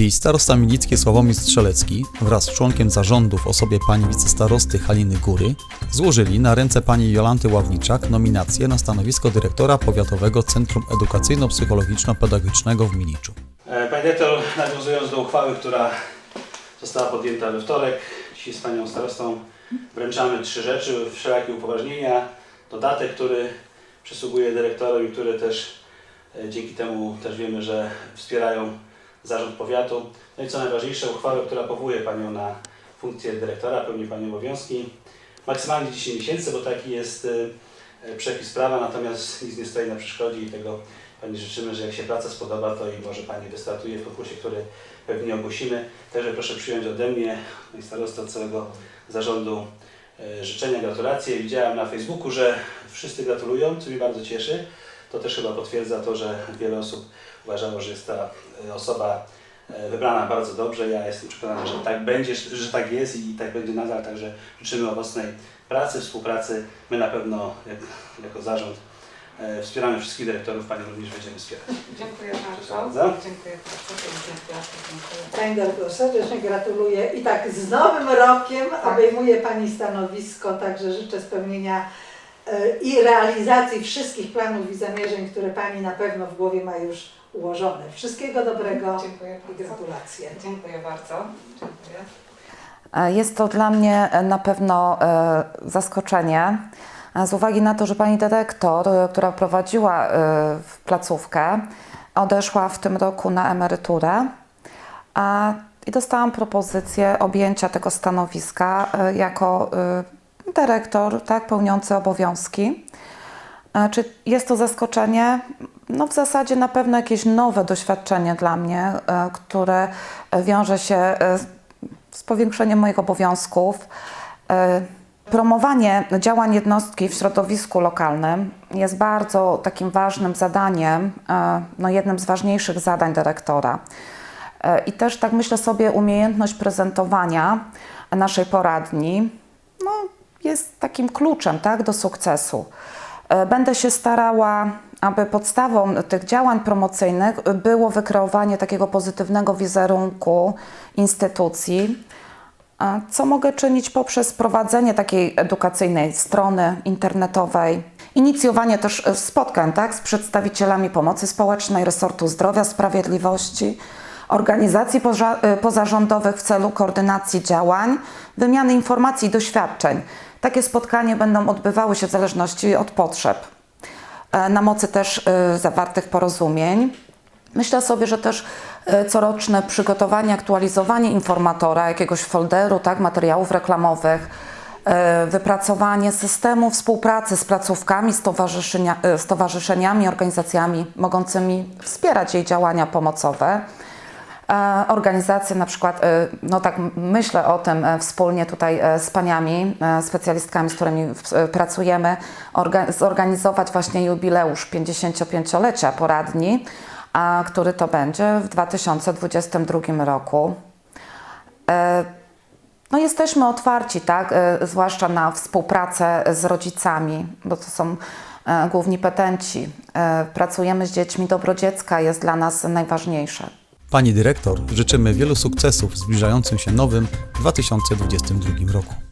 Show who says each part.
Speaker 1: Dziś starosta Milicki Sławomir Strzelecki wraz z członkiem zarządu w osobie pani wicestarosty Haliny Góry złożyli na ręce pani Jolanty Ławniczak nominację na stanowisko dyrektora Powiatowego Centrum Edukacyjno-Psychologiczno-Pedagogicznego w Miliczu.
Speaker 2: E, Panie dyrektor, nawiązując do uchwały, która została podjęta we wtorek, dzisiaj z Panią Starostą wręczamy trzy rzeczy, wszelakie upoważnienia, dodatek, który przysługuje dyrektorowi, które też e, dzięki temu też wiemy, że wspierają zarząd powiatu. No i co najważniejsze, uchwałę, która powołuje Panią na funkcję dyrektora, pełni Pani obowiązki. Maksymalnie 10 miesięcy, bo taki jest e, e, przepis prawa, natomiast nic nie stoi na przeszkodzie i tego Pani życzymy, że jak się praca spodoba, to i może Pani wystartuje w konkursie, który pewnie ogłosimy. Także proszę przyjąć ode mnie i starosta całego zarządu e, życzenia, gratulacje. Widziałem na Facebooku, że wszyscy gratulują, co mnie bardzo cieszy. To też chyba potwierdza to, że wiele osób uważało, że jest ta e, osoba e, wybrana bardzo dobrze. Ja jestem przekonany, że tak będzie, że tak jest i tak będzie nadal. Także życzymy owocnej pracy, współpracy. My na pewno jak, jako zarząd e, wspieramy wszystkich dyrektorów, Pani również będziemy wspierać.
Speaker 3: Dziękuję
Speaker 2: Przesadzam.
Speaker 3: bardzo. Dziękuję bardzo.
Speaker 4: Pani dyrektor, serdecznie gratuluję i tak z nowym rokiem obejmuje Pani stanowisko, także życzę spełnienia i realizacji wszystkich planów i zamierzeń, które Pani na pewno w głowie ma już ułożone. Wszystkiego dobrego
Speaker 3: Dziękuję
Speaker 4: i gratulacje.
Speaker 3: Dziękuję bardzo. Dziękuję.
Speaker 5: E, Jest to dla mnie e, na pewno e, zaskoczenie, e, z uwagi na to, że pani dyrektor, e, która prowadziła e, placówkę, odeszła w tym roku na emeryturę a, i dostałam propozycję objęcia tego stanowiska e, jako e, dyrektor, tak, pełniący obowiązki. E, Czy jest to zaskoczenie? No w zasadzie na pewno jakieś nowe doświadczenie dla mnie, e, które wiąże się e, z- powiększeniem moich obowiązków. Promowanie działań jednostki w środowisku lokalnym jest bardzo takim ważnym zadaniem, no jednym z ważniejszych zadań dyrektora. I też tak myślę sobie, umiejętność prezentowania naszej poradni jest takim kluczem tak, do sukcesu. E, Będę się starała, aby podstawą tych działań promocyjnych było wykreowanie takiego pozytywnego wizerunku instytucji, co mogę czynić poprzez prowadzenie takiej edukacyjnej strony internetowej, inicjowanie też e, spotkań tak, z przedstawicielami pomocy społecznej, resortu zdrowia, sprawiedliwości, organizacji e, pozarządowych w celu koordynacji działań, wymiany informacji i doświadczeń. Takie spotkania będą odbywały się w zależności od potrzeb e, na mocy też e, zawartych porozumień. Myślę sobie, że też e, coroczne przygotowanie, aktualizowanie informatora, jakiegoś folderu, tak, materiałów reklamowych, e, wypracowanie systemu współpracy z placówkami, stowarzyszenia, stowarzyszeniami, organizacjami mogącymi wspierać jej działania pomocowe. E, Organizacje na przykład, e, no tak myślę o tym e, wspólnie tutaj z paniami, specjalistkami, z którymi pracujemy, orga- zorganizować właśnie jubileusz 55-lecia poradni, a który to będzie w 2022 roku. No jesteśmy otwarci, tak, zwłaszcza na współpracę z rodzicami, bo to są główni petenci. Pracujemy z dziećmi, dobro dziecka jest dla nas najważniejsze.
Speaker 1: Pani dyrektor życzymy wielu sukcesów w zbliżającym się nowym 2022 roku.